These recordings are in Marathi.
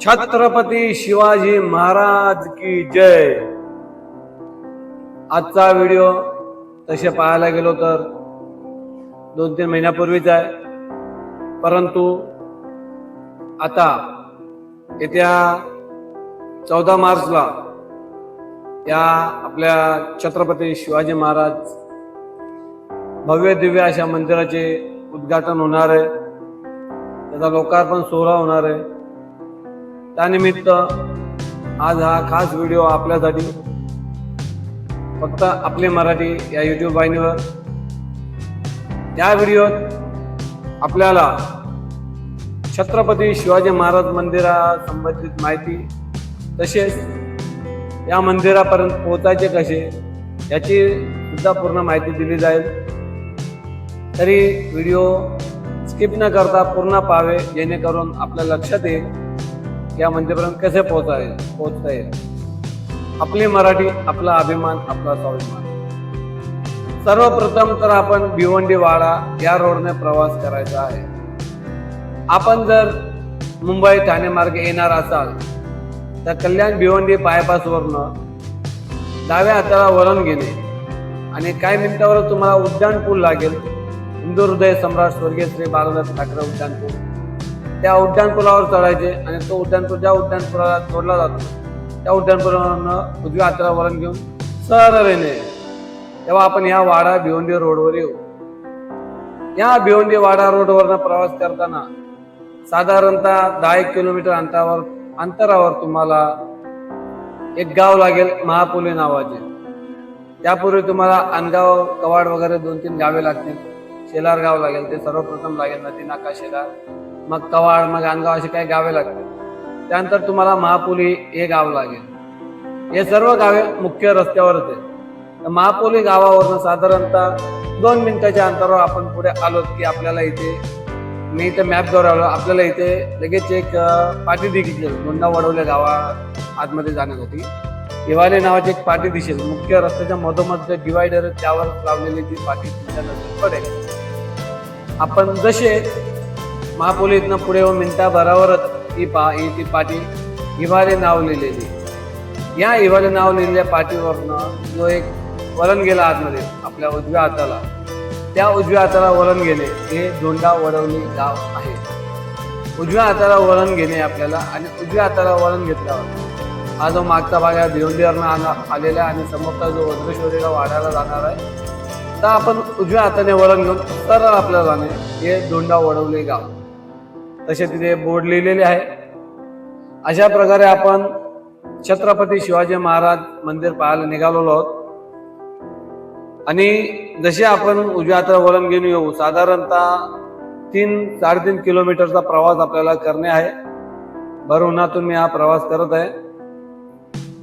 छत्रपती शिवाजी महाराज की जय. आजचा व्हिडिओ तसे पाहायला गेलो तर दोन तीन महिन्यापूर्वीच आहे. परंतु आता येत्या चौदा मार्चला या आपल्या छत्रपती शिवाजी महाराज भव्य दिव्य अशा मंदिराचे उद्घाटन होणार आहे. त्याचा लोकार्पण सोहळा होणार आहे. त्यानिमित्त आज हा खास व्हिडिओ आपल्यासाठी फक्त आपले मराठी या युट्यूब वाहिनीवर. या व्हिडिओत आपल्याला छत्रपती शिवाजी महाराज मंदिरा संबंधित माहिती तसेच या मंदिरापर्यंत पोहोचायचे कसे याची सुद्धा पूर्ण माहिती दिली जाईल. तरी व्हिडिओ स्किप न करता पूर्ण पाहावे जेणेकरून आपल्या लक्षात येईल. या मंदिरापर्यंत कसे पोहोचा येईल पोहोचता येईल? आपली मराठी आपला अभिमान आपला स्वाभिमान. सर्वप्रथम तर आपण भिवंडी वाडा या रोडने प्रवास करायचा आहे. आपण जर मुंबई ठाणे मार्ग येणार असाल तर कल्याण भिवंडी बायपासवरनं डाव्या हाताला वळण घेणे आणि काही मिनिटावर तुम्हाला उड्डाणपूल लागेल. हिंदू हृदय सम्राट स्वर्गीय श्री बाळासाहेब ठाकरे उड्डाणपूल. त्या उड्डाणपुलावर चढायचे आणि तो उड्डाणपूल ज्या उड्डाण पुलाला जोडला जातो त्या उड्डाणपुरावरनं उजव्या हाताला वळण घेऊन सरळ येणे तेव्हा आपण या वाडा भिवंडी रोडवर येऊ. या भिवंडी वाडा रोडवरनं प्रवास करताना साधारणतः दहा एक किलोमीटर अंतरावर अंतरावर तुम्हाला एक गाव लागेल महापुली नावाचे. त्यापूर्वी तुम्हाला अनगाव कवाड वगैरे दोन तीन गावे लागतील. शेलार गाव लागेल ते सर्वप्रथम लागेल नदी नाका शेलार. मग कवाड मग अनगाव असे काही गावे लागतील. त्यानंतर तुम्हाला महापोली हे गाव लागेल. हे सर्व गावे मुख्य रस्त्यावरच आहे तर महापोली गावावरून साधारणतः दोन मिनिटाच्या अंतरावर आपण पुढे आलो की आपल्याला इथे मी इथे मॅपद्वारे आलो आपल्याला इथे लगेच एक पाठी पाटी दिसेल गोंडा वडवले गावा आतमध्ये जाण्यासाठी. हिवाले नावाची एक पाटी दिसेल. मुख्य रस्त्याच्या मधोमध जे डिवायडर त्यावर लावलेली ती पाटी तुमच्या पडेल. आपण जसे महापोली इथनं पुढे येऊन मिनिटाभरावरच ही पा ही ती पाटी हिवारे नाव लिहिलेली. या हिवाले नाव लिहिलेल्या पाटीवरनं जो एक वलन गेला आतमध्ये आपल्या उजव्या हाताला. त्या उजव्या हाताला वरण घेणे हे धोंडा वडवली गाव आहे. उजव्या हाताला वळण घेणे आपल्याला आणि उजव्या हाताला वळण घेतल्यावर हा जो मागचा भाग आहे भिवंडीवरनं आला आलेला आहे आणि समोरचा जो वज्रेश्वरीला वाढायला जाणार आहे तर आपण उजव्या हाताने वळण घेऊन सरळ आपल्याला जाणे हे धोंडा वडवले गाव. तसे तिथे बोर्ड लिहिलेले आहे. अशा प्रकारे आपण छत्रपती शिवाजी महाराज मंदिर पाहायला निघालेलो आहोत. आणि जसे आपण उजव्या हाताला वळण घेऊन येऊ साधारणतः तीन साडेतीन किलोमीटरचा प्रवास आपल्याला करणे आहे. भर उन्हातून मी हा प्रवास करत आहे.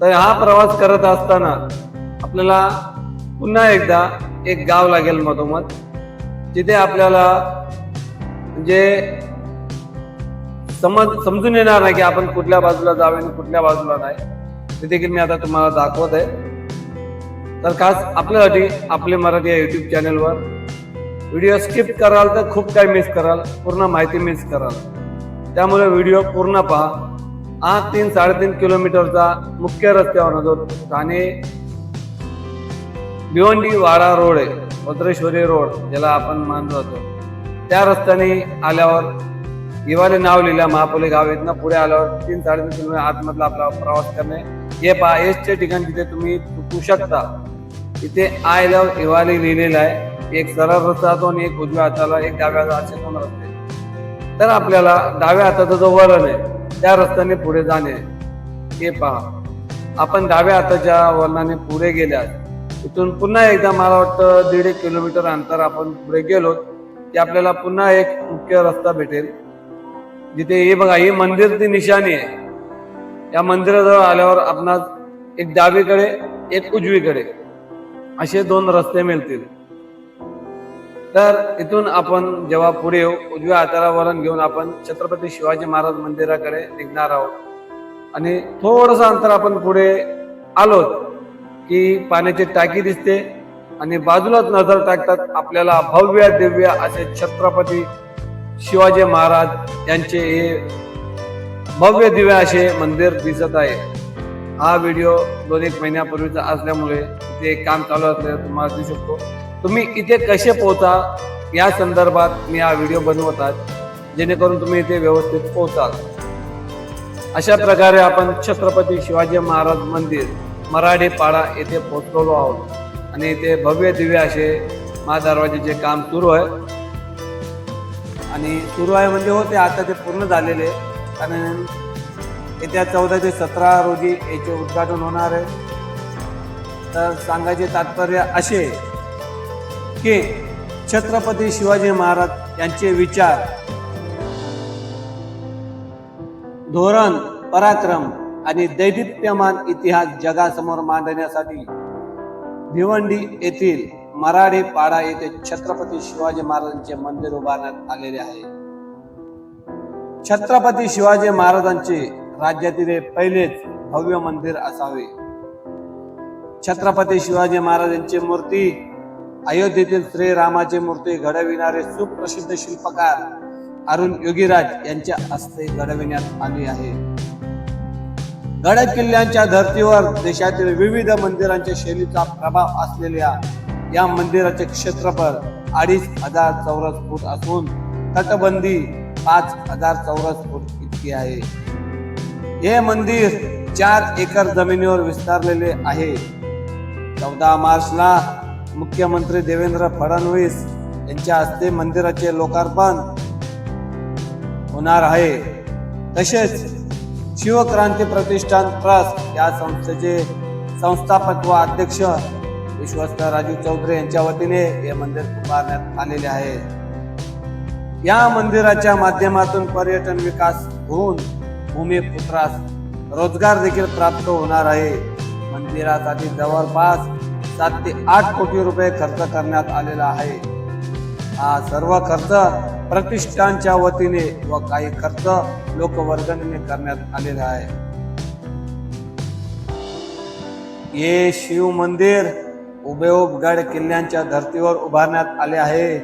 तर हा प्रवास करत असताना आपल्याला पुन्हा एकदा एक गाव लागेल मधोमध. जिथे आपल्याला म्हणजे समज समजून येणार नाही की आपण कुठल्या बाजूला जावे आणि कुठल्या बाजूला नाही. ते देखील मी आता तुम्हाला दाखवत आहे तर खास आपल्यासाठी आपले मराठी या युट्यूब चॅनलवर व्हिडिओ स्किप कराल तर खूप काही मिस कराल पूर्ण माहिती मिस कराल. त्यामुळे व्हिडिओ पूर्ण पहा. हा तीन साडेतीन किलोमीटरचा मुख्य रस्त्यावर जो ठाणे भिवंडी वाडा रोड आहे भद्रेश्वरी रोड ज्याला आपण मानलो होतो त्या रस्त्याने आल्यावर इवाले नाव लिहिलं महापोली गाव इथनं पुढे आल्यावर तीन साडेतीन किलोमीटर आतमधला आपला प्रवास करणे. हे पहा एसचे ठिकाण जिथे तुम्ही चुकू शकता. इथे आय लव्ह हिवाली लिहिलेलं आहे. एक सरळ रस्ता जातो आणि एक उजव्या हाताला एक डाव्या असे दोन रस्ते. तर आपल्याला डाव्या हाताचा जो वळण आहे त्या रस्त्याने पुढे जाणे हे पहा आपण डाव्या हाताच्या वळणाने पुढे गेल्यास इथून पुन्हा एकदा मला वाटतं दीड एक किलोमीटर अंतर आपण पुढे गेलो की आपल्याला पुन्हा एक मुख्य रस्ता भेटेल. जिथे हे बघा ही मंदिरची निशाणी आहे. या मंदिराजवळ आल्यावर आपणास एक डावीकडे एक उजवीकडे असे दोन रस्ते मिळतील. तर इथून आपण जेव्हा पुढे येऊ उजव्या हाताला वळण घेऊन आपण छत्रपती शिवाजी महाराज मंदिराकडे निघणार आहोत. आणि थोडस अंतर आपण पुढे आलो की पाण्याची टाकी दिसते आणि बाजूलाच नजर टाकतात आपल्याला भव्य दिव्य असे छत्रपती शिवाजी महाराज यांचे हे भव्य दिव्य असे मंदिर दिसत आहे. हा व्हिडिओ दोन एक महिन्यापूर्वीचा असल्यामुळे ते काम चालू असल्याचं तुम्हाला दिसू शकतो. तुम्ही इथे कसे पोहता या संदर्भात मी हा व्हिडिओ बनवत आहे. जेणेकरून तुम्ही इथे व्यवस्थित पोहोचाल. अशा प्रकारे आपण छत्रपती शिवाजी महाराज मंदिर मराठी पाडा येथे पोहोचलेलो आहोत. आणि इथे भव्य दिव्य असे महादरवाजेचे काम सुरू आहे. आणि सुरू आहे म्हणजे हो ते आता ते पूर्ण झालेले. कारण येत्या चौदा ते सतरा रोजी याचे उद्घाटन होणार आहे. तर सांगायचे तात्पर्य असे की छत्रपती शिवाजी महाराज यांचे विचार धोरण पराक्रम आणि दैदिप्यमान इतिहास जगासमोर मांडण्यासाठी भिवंडी येथील मराठी पाडा येथे छत्रपती शिवाजी महाराजांचे मंदिर उभारण्यात आलेले आहे. छत्रपती शिवाजी महाराजांचे राज्यातील पहिलेच भव्य मंदिर असावे. छत्रपती शिवाजी महाराजांची मूर्ती अयोध्येतील श्रीरामाची मूर्ती घडविणारे सुप्रसिद्ध शिल्पकार अरुण योगीराज यांच्या हस्ते घडविण्यात आली आहे. गड किल्ल्यांच्या धर्तीवर देशातील विविध मंदिरांच्या शैलीचा प्रभाव असलेल्या या मंदिराचे क्षेत्रफळ अडीच हजार चौरस फूट असून तटबंदी पाच हजार चौरस फूट इतकी आहे. हे मंदिर चार एकर जमिनीवर विस्तारलेले आहे. चौदा मार्चला मुख्यमंत्री देवेंद्र फडणवीस यांच्या हस्ते मंदिराचे लोकार्पण होणार आहे. तसेच शिवक्रांती प्रतिष्ठान ट्रस्ट या संस्थेचे संस्थापक व अध्यक्ष विश्वस्त राजू चौधरी यांच्या वतीने हे मंदिर उभारण्यात आलेले आहे. या मंदिराच्या माध्यमातून पर्यटन विकास होऊन भूमिपुत्रास रोजगार देखील प्राप्त होणार आहे. मंदिरासाठी जवळपास सात ते आठ कोटी रुपये खर्च करण्यात आलेला आहे. हा सर्व खर्च प्रतिष्ठानच्या वतीने व काही खर्च लोकवर्गणीने करण्यात आलेला आहे. हे शिव मंदिर उभेउभ गड किल्ल्यांच्या धर्तीवर उभारण्यात आले आहे.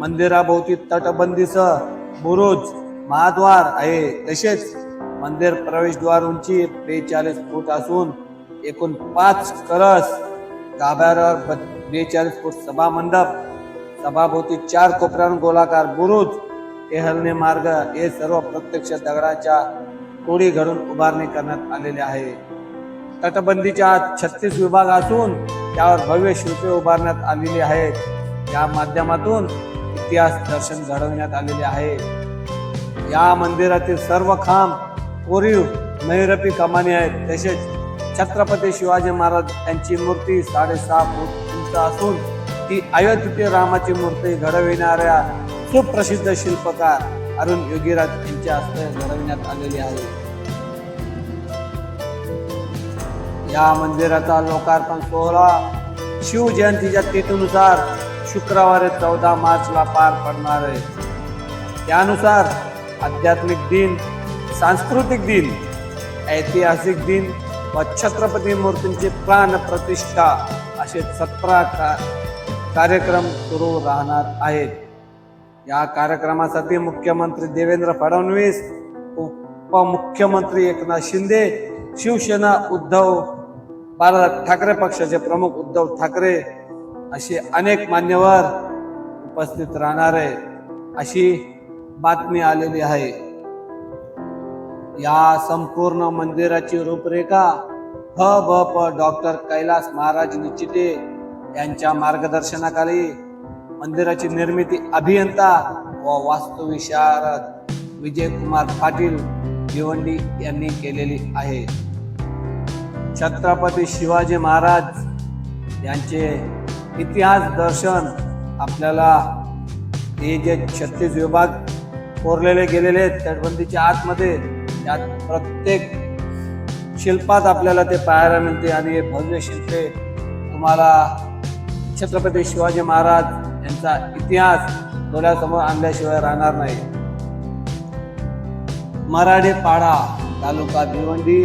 मंदिराभोवती तटबंदीसह बुरुज महाद्वार आहे. तसेच मंदिर प्रवेशद्वार उंची बेचाळीस फूट असून एकूण पाच कळस गाभ्यावर बेचाळीस फूट सभा मंडप सभाभोवती चार कोपऱ्यावर गोलाकार बुरुज टेहलणे मार्ग हे सर्व प्रत्यक्ष दगडाच्या कोडी घडून उभारणी करण्यात आलेले आहे. तटबंदीच्या आत छत्तीस विभाग असून त्यावर भव्य शिल्पे उभारण्यात आलेली आहेत. या माध्यमातून इतिहास दर्शन घडवण्यात आलेले आहे. या मंदिरातील सर्व खांब कोरीव नैरपी कमानी आहेत. तसेच छत्रपती शिवाजी महाराज यांची मूर्ती साडेसहा फूट उंच असून ती अयोध्येतील रामाची मूर्ती घडविणाऱ्या सुप्रसिद्ध शिल्पकार अरुण योगीराज यांच्या हस्ते घडविण्यात आलेली आहे. या मंदिराचा लोकार्पण सोहळा शिवजयंतीच्या तिथीनुसार शुक्रवारी चौदा मार्चला पार पडणार आहे. त्यानुसार आध्यात्मिक दिन सांस्कृतिक दिन ऐतिहासिक दिन व छत्रपती मूर्तींची प्राण प्रतिष्ठा असे सतरा का कार्यक्रम सुरू राहणार आहेत. या कार्यक्रमासाठी मुख्यमंत्री देवेंद्र फडणवीस उपमुख्यमंत्री एकनाथ शिंदे शिवसेना उद्धव भारत ठाकरे पक्षाचे प्रमुख उद्धव ठाकरे असे अनेक मान्यवर उपस्थित राहणार आहे अशी बातमी आलेली आहे. या संपूर्ण मंदिराची रूपरेखा ह ब प डॉक्टर कैलास महाराज निश्चिते यांच्या मार्गदर्शनाखाली मंदिराची निर्मिती अभियंता व वास्तुविशारद विजय कुमार पाटील भिवंडी यांनी केलेली आहे. छत्रपती शिवाजी महाराज यांचे इतिहास दर्शन आपल्याला हे जे छत्तीस विभाग कोरलेले गेलेले आहेत तटबंदीच्या आतमध्ये त्यात प्रत्येक शिल्पात आपल्याला ते पाहायला मिळते आणि हे भव्य शिल्पे तुम्हाला छत्रपती शिवाजी महाराज यांचा इतिहास डोळ्यासमोर आणल्याशिवाय राहणार नाही. मराठे पाडा तालुका भिवंडी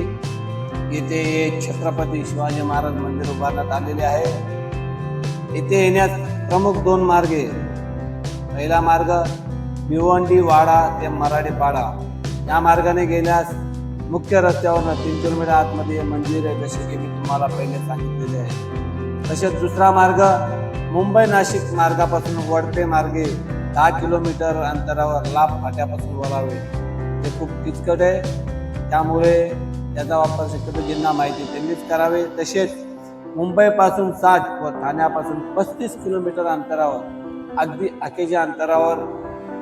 येथे छत्रपती शिवाजी महाराज मंदिर उभारण्यात आलेले आहे. येथे येण्यास प्रमुख दोन मार्गे पहिला मार्ग भिवंडी वाडा ते मराठी पाडा. या मार्गाने गेल्यास मुख्य रस्त्यावरनं तीन किलोमीटर आतमध्ये मंदिर आहे जसे की मी तुम्हाला पहिले सांगितलेले आहे. तसेच दुसरा मार्ग मुंबई नाशिक मार्गापासून वडपे मार्गे दहा किलोमीटर अंतरावर लाभ फाट्यापासून वळावे. ते खूप किचकट आहे. त्यामुळे त्याचा वापर शक्यतो ज्यांना माहिती त्यांनीच करावे. तसेच मुंबईपासून साठ व ठाण्यापासून पस्तीस किलोमीटर अंतरावर अगदी अखेच्या अंतरावर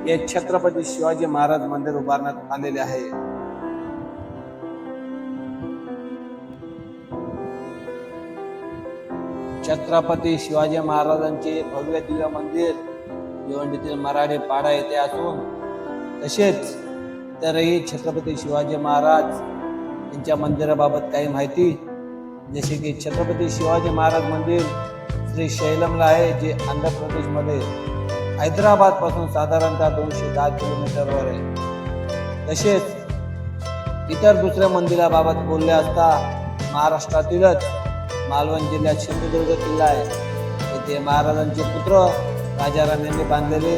हे छत्रपती शिवाजी महाराज मंदिर उभारण्यात आलेले आहे. छत्रपती शिवाजी महाराजांचे भव्य दिव्य मंदिर भिवंडीतील मराठे पाडा येथे असून तसेच तरही छत्रपती शिवाजी महाराज यांच्या मंदिराबाबत काही माहिती? जसे की छत्रपती शिवाजी महाराज मंदिर श्री शैलमला आहे जे आंध्र प्रदेशमध्ये हैदराबादपासून साधारणतः दोनशे दहा किलोमीटरवर आहे. तसेच इतर दुसऱ्या मंदिराबाबत बोलले असता महाराष्ट्रातीलच मालवण जिल्ह्यात सिंधुदुर्ग किल्ला आहे. येथे महाराजांचे पुत्र राजा राणींनी बांधलेले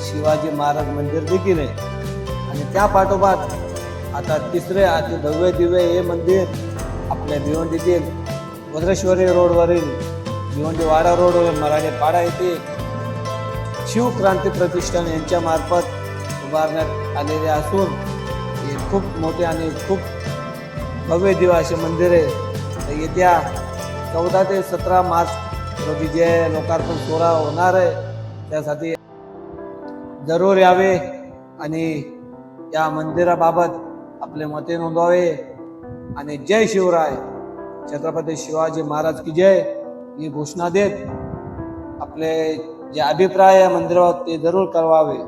शिवाजी महाराज मंदिर देखील आहे. आणि त्या पाठोपाठ आता तिसरे अति भव्य दिव्य हे मंदिर आपल्या भिवंडीतील भद्रेश्वरी रोडवरील भिवंडी वाडा रोडवर मराठे पाडा येथे शिवक्रांती प्रतिष्ठान यांच्या मार्फत उभारण्यात आलेले असून हे खूप मोठे आणि खूप भव्य दिव्य असे मंदिर आहे. येत्या चौदा ते सतरा मार्च रोजी जे लोकार्पण सोहळा होणार आहे त्यासाठी जरूर यावे आणि या मंदिराबाबत आपले मते नोंदवावे. आणि जय शिवराय. छत्रपती शिवाजी महाराज की जय. ही घोषणा देत आपले जे अभिप्राय या मंदिरावर ते जरूर कळवावे.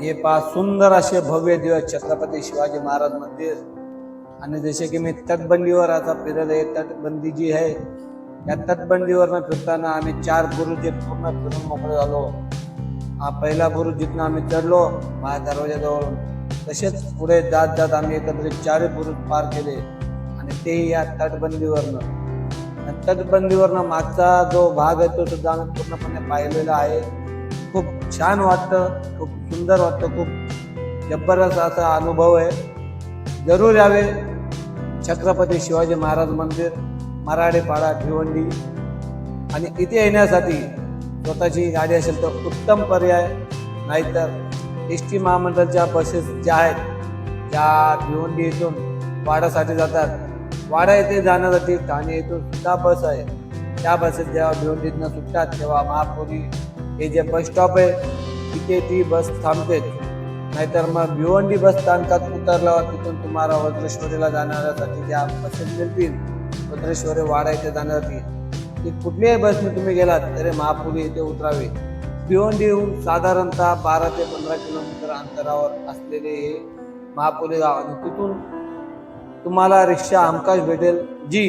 हे पा सुंदर असे भव्य दिवस छत्रपती शिवाजी महाराज मंदिर. आणि जसे की मी तटबंदीवर आता फिरत आहे तटबंदी जी आहे या तटबंदीवर फिरताना आम्ही चार गुरु जे पूर्ण फिरून मोकळे झालो. हा पहिला बुरुज जिथनं आम्ही चढलो माझ्या दरवाजाजवळ तसेच पुढे जात जात आम्ही एकत्रित चारही बुरुज पार केले आणि तेही या तटबंदीवरनं. तटबंदीवरनं मागचा जो भाग आहे तो सुद्धा आम्ही पूर्णपणे पाहिलेला आहे. खूप छान वाटतं खूप सुंदर वाटतं खूप जबरदस्त असा अनुभव आहे. जरूर यावे. छत्रपती शिवाजी महाराज मंदिर मराठेपाडा भिवंडी. आणि इथे येण्यासाठी स्वतःची गाडी असेल तर उत्तम पर्याय. नाहीतर एस टी महामंडळच्या बसेस ज्या आहेत ज्या भिवंडी इथून वाडासाठी जातात वाडा येथे जाण्यासाठी ठाणे येथून सुद्धा बस आहे. त्या बसेस जेव्हा भिवंडीतनं सुटतात तेव्हा महापुरी हे जे बस स्टॉप आहे तिथे ती बस थांबते नाहीतर मग भिवंडी बस स्थानकात उतरल्यावर तिथून तुम्हाला वज्रेश्वरीला जाण्यासाठी ज्या बसेस मिळतील वज्रेश्वरी वाडा येथे जाण्यासाठी की कुठल्याही बसने तुम्ही गेलात तरी महापुरी इथे उतरावे. भिवंडीहून साधारणतः बारा ते पंधरा किलोमीटर अंतरावर असलेले हे महापुरी गाव. आणि तिथून तुम्हाला रिक्षा हमखास भेटेल जी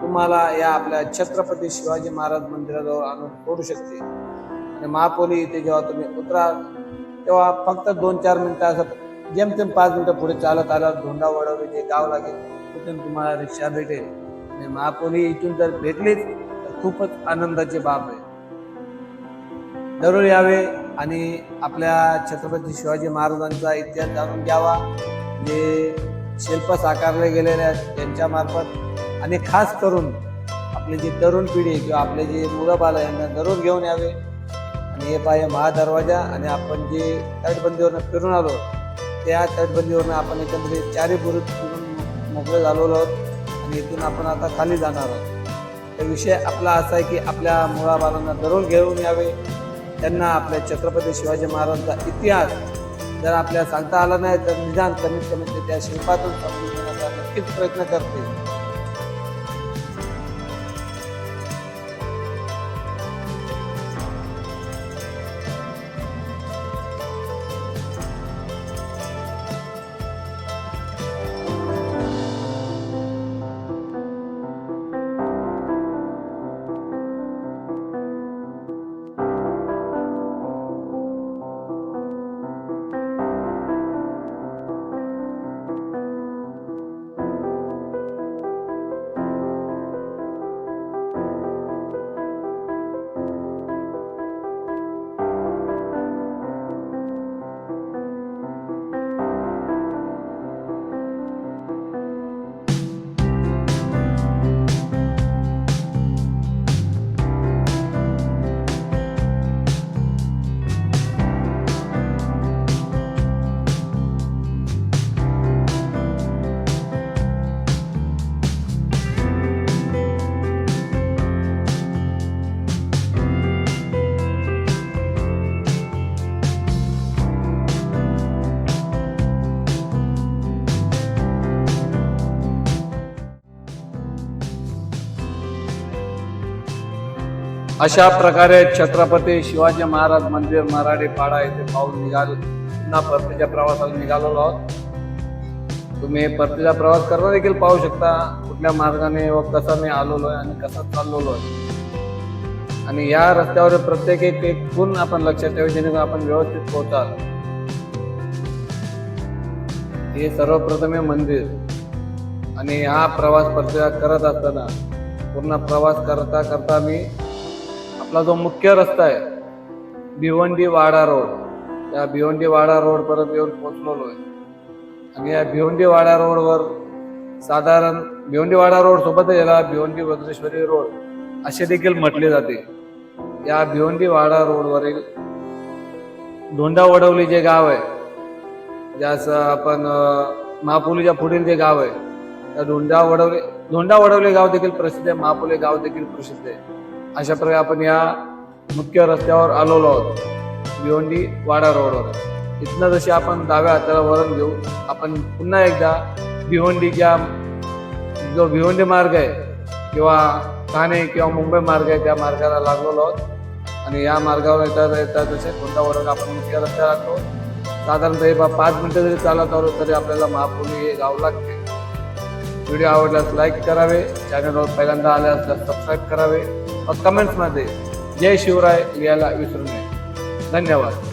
तुम्हाला या आपल्या छत्रपती शिवाजी महाराज मंदिराजवळ आणून सोडू शकते. आणि महापोली इथे जेव्हा तुम्ही उतराल तेव्हा फक्त दोन चार मिनटं असं जेमतेम पाच मिनटं पुढे चालत आलात धोंडा वडवली जे गाव लागेल तिथून तुम्हाला रिक्षा भेटेल. आणि महापोली इथून जर भेटलीच खूपच आनंदाची बाब आहे. जरूर यावे आणि आपल्या छत्रपती शिवाजी महाराजांचा इतिहास जाणून घ्यावा. जे शिल्प साकारले गेलेले आहेत त्यांच्यामार्फत आणि खास करून आपली जी तरुण पिढी किंवा आपले जे मुलं बाल यांना जरूर घेऊन यावे. आणि हे पाहिजे महादरवाजा आणि आपण जे तटबंदीवरनं फिरून आलो त्या तटबंदीवरनं आपण एकंदरीत चारी बुरुज फिरून मोकळे झालेलो आहोत. आणि इथून आपण आता खाली जाणार आहोत. तर विषय आपला असा आहे की आपल्या मुळाबाळांना जरूर घेऊन यावे. त्यांना आपल्या छत्रपती शिवाजी महाराजांचा इतिहास जर आपल्याला सांगता आला नाही तर निदान कमीत कमी ते त्या शिल्पातून समजून घेण्याचा नक्कीच प्रयत्न करते अशा प्रकारे छत्रपती शिवाजी महाराज मंदिर मराठी पाडा येथे पाऊल निघाल पुन्हा परतीच्या प्रवासाला निघालेलो आहोत. तुम्ही परतीचा प्रवास करता देखील पाहू शकता कुठल्या मार्गाने व कसा मी आलेलो आहे आणि कसा चाललेलो आहे. आणि या रस्त्यावर प्रत्येक एक एक गुण आपण लक्षात ठेवू जेणेकरून आपण व्यवस्थित पोहोचाल. हे सर्वप्रथम आहे मंदिर. आणि हा प्रवास परतीचा करत असताना पूर्ण प्रवास करता करता मी आपला जो मुख्य रस्ता आहे भिवंडी वाडा रोड. त्या भिवंडी वाडा रोड परत येऊन पोहोचलेलो आहे आणि या भिवंडी वाडा रोडवर साधारण भिवंडी वाडा रोड सोबतच याला भिवंडी वज्रेश्वरी रोड असे देखील म्हटले जाते. या भिवंडी वाडा रोडवरील धोंडा वडवली जे गाव आहे ज्यास आपण महापुलीच्या पुढील जे गाव आहे त्या धोंडा वडवले धोंडा वडवले गाव देखील प्रसिद्ध आहे महापुले गाव देखील प्रसिद्ध आहे. अशा प्रकारे आपण या मुख्य रस्त्यावर आलेलो आहोत. भिवंडी वाडा रोडवर. इथनं जशी आपण डाव्या हाताला वळण घेऊ आपण पुन्हा एकदा भिवंडीच्या जो भिवंडी मार्ग आहे किंवा ठाणे किंवा मुंबई मार्ग आहे त्या मार्गाला लागलेलो आहोत. आणि या मार्गावर येतात येतात जसे कोणता वरण आपण मुख्य रस्त्यावर लागतो साधारणतः बा- पाच मिनटं जरी चालत आलो तरी आपल्याला महापुरी हे गाव लागते. व्हिडिओ आवडल्यास लाईक करावे. चॅनलवर पहिल्यांदा आल्यास सबस्क्राईब करावे. व कमेंट्समध्ये जय शिवराय लिहायला विसरू नये. धन्यवाद.